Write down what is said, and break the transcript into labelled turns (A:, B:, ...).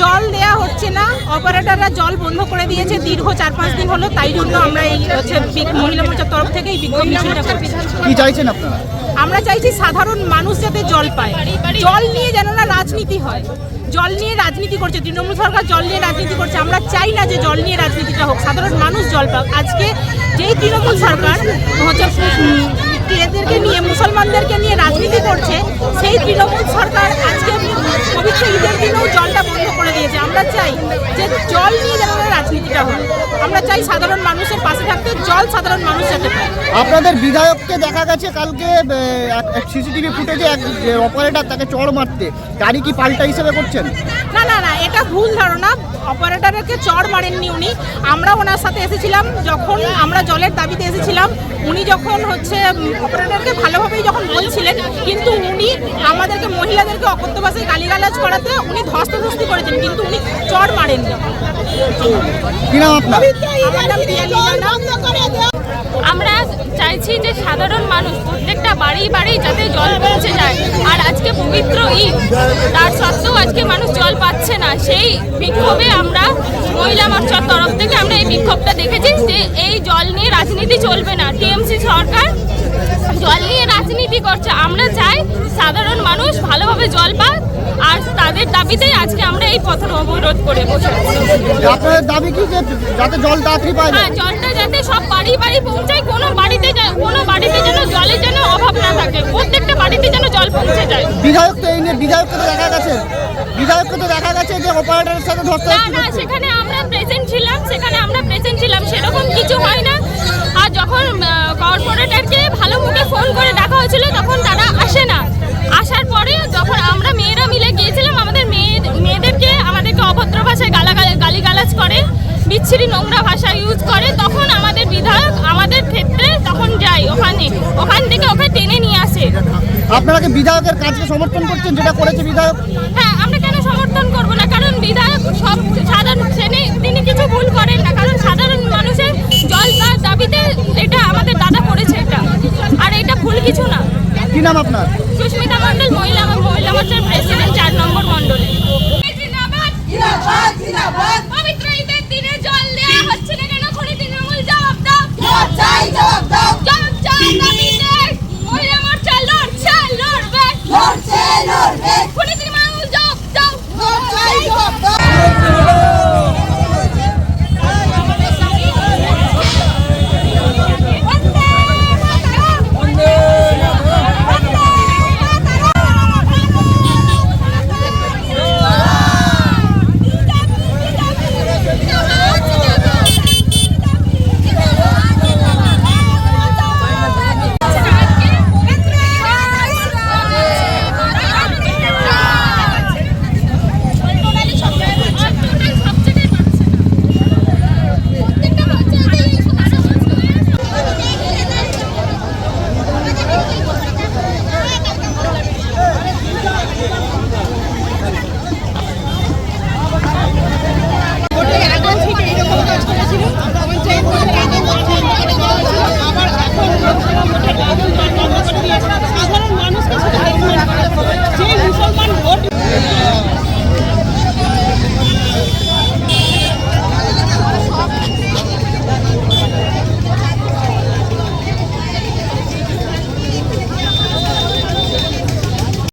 A: জল দেয়া হচ্ছে না। অপারেটররা জল বন্ধ করে দিয়েছে। দীর্ঘ চার পাঁচ দিন হলো। তাই জন্য আমরা এই হচ্ছে মহিলা মোর্চার তরফ থেকে এই বিক্ষোভ মিছিলটা করছি।
B: কি চাইছেন আপনারা?
A: আমরা চাইছি সাধারণ মানুষ যাতে জল পায়। জল নিয়ে যেন না রাজনীতি হয়। জল নিয়ে রাজনীতি করছে। তৃণমূল সরকার জল নিয়ে রাজনীতি করছে। আমরা চাই না যে জল নিয়ে রাজনীতিটা হোক। সাধারণ মানুষ জল পাক। আজকে যেই তৃণমূল সরকার হচ্ছে এদেরকে নিয়ে মুসলমানদেরকে নিয়ে রাজনীতি করছে সেই তৃণমূল সরকার আজকে পবিত্র ঈদের দিনেও জলটা বন্ধ করে দিয়েছে আমরা চাই যে জল নিয়ে যেন রাজনীতিটা হয়। আমরা চাই সাধারণ মানুষের পাশে থাকতে জল সাধারণ মানুষ যাতে
B: আপনাদের বিধায়ককে দেখা গেছে কালকে সিসিটিভি ফুটেজে এক অপারেটর তাকে চড় মারতে। গাড়ি কি পাল্টা হিসেবে করছেন?
A: না না না এটা ভুল ধারণা। অপারেটরকে চড় মারেননি উনি। আমরা ওনার সাথে এসেছিলাম যখন আমরা জলের দাবিতে এসেছিলাম। উনি যখন হচ্ছে অপারেটরকে ভালোভাবেই যখন বলছিলেন কিন্তু উনি আমাদেরকে মহিলাদেরকে অকথ্য ভাষায় গালিগালাজ করাতে উনি ধস্তাধস্তি করেছেন কিন্তু উনি চড় মারেননি।
B: কি নাম আপনার?
A: আমার
C: চাইছি যে সাধারণ মানুষ প্রত্যেকটা বাড়ি বাড়ি যাতে জল পৌঁছে যায়। আর আজকে পবিত্র ঈদ তার সত্ত্বেও আজকে মানুষ সেই বিক্ষোভে আমরা মহিলা মোর্চার তরফ থেকে আমরা এই বিক্ষোভটা দেখেছি যে এই জল নিয়ে রাজনীতি চলবে না। টিএমসি সরকার জল নিয়ে রাজনীতি করছে। আমরা চাই সাধারণ মানুষ ভালোভাবে জল পাক আর তাদের দাবিতেই আজকে আমরা এই পথ অবরোধ করে বসে
B: আপনাদের দাবি কি যে যাতে জল তাড়াতাড়ি পাওয়া
C: হ্যাঁ জলটা যাতে সব বাড়ি বাড়ি পৌঁছায় কোনো বাড়িতে কোনো বাড়িতে যেন জলের যেন অভাব না থাকে। প্রত্যেকটা বাড়িতে যেন জল পৌঁছে যায়।
B: বিধায়ক তো এই নিয়ে বিধায়ককে তো দেখা গেছে। বিধায়ককে তো দেখা গেছে অপারেটরের সাথে
C: না না সেখানে আমরা প্রেজেন্ট ছিলাম সেখানে আমরা প্রেজেন্ট ছিলাম সেরকম কিছু হয় না। আর যখন কর্পোরেটরকে ভালো মুখে ফোন করে ডাকা হয়েছিল তখন তারা আসে না। আসার পরে যখন আমরা মেয়েরা মিলে গিয়েছিলাম আমাদের মেয়ে মেয়েদেরকে আমাদেরকে অভদ্র ভাষায় গালাগালি গালিগালাজ করে বিচ্ছিরি নোংরা ভাষা ইউজ করে তখন আমাদের বিধায়ক আমাদের ক্ষেত্রে তখন যায় ওখানে। ওখান থেকে ওকে টেনে নিয়ে আসে।
B: আপনারা কি বিধায়কের কাজকে সমর্থন করছেন যেটা করেছে বিধায়ক?
C: হ্যাঁ আমরা কেন সমর্থন করব না কারণ বিধায়ক সব সাধারণ শ্রেণি তিনি কিছু ভুল করেন না কারণ সাধারণ মানুষের জল তার দাবিতে এটা আমাদের দাদা করেছে এটা আর এটা ভুল কিছু না
B: কি নাম আপনার?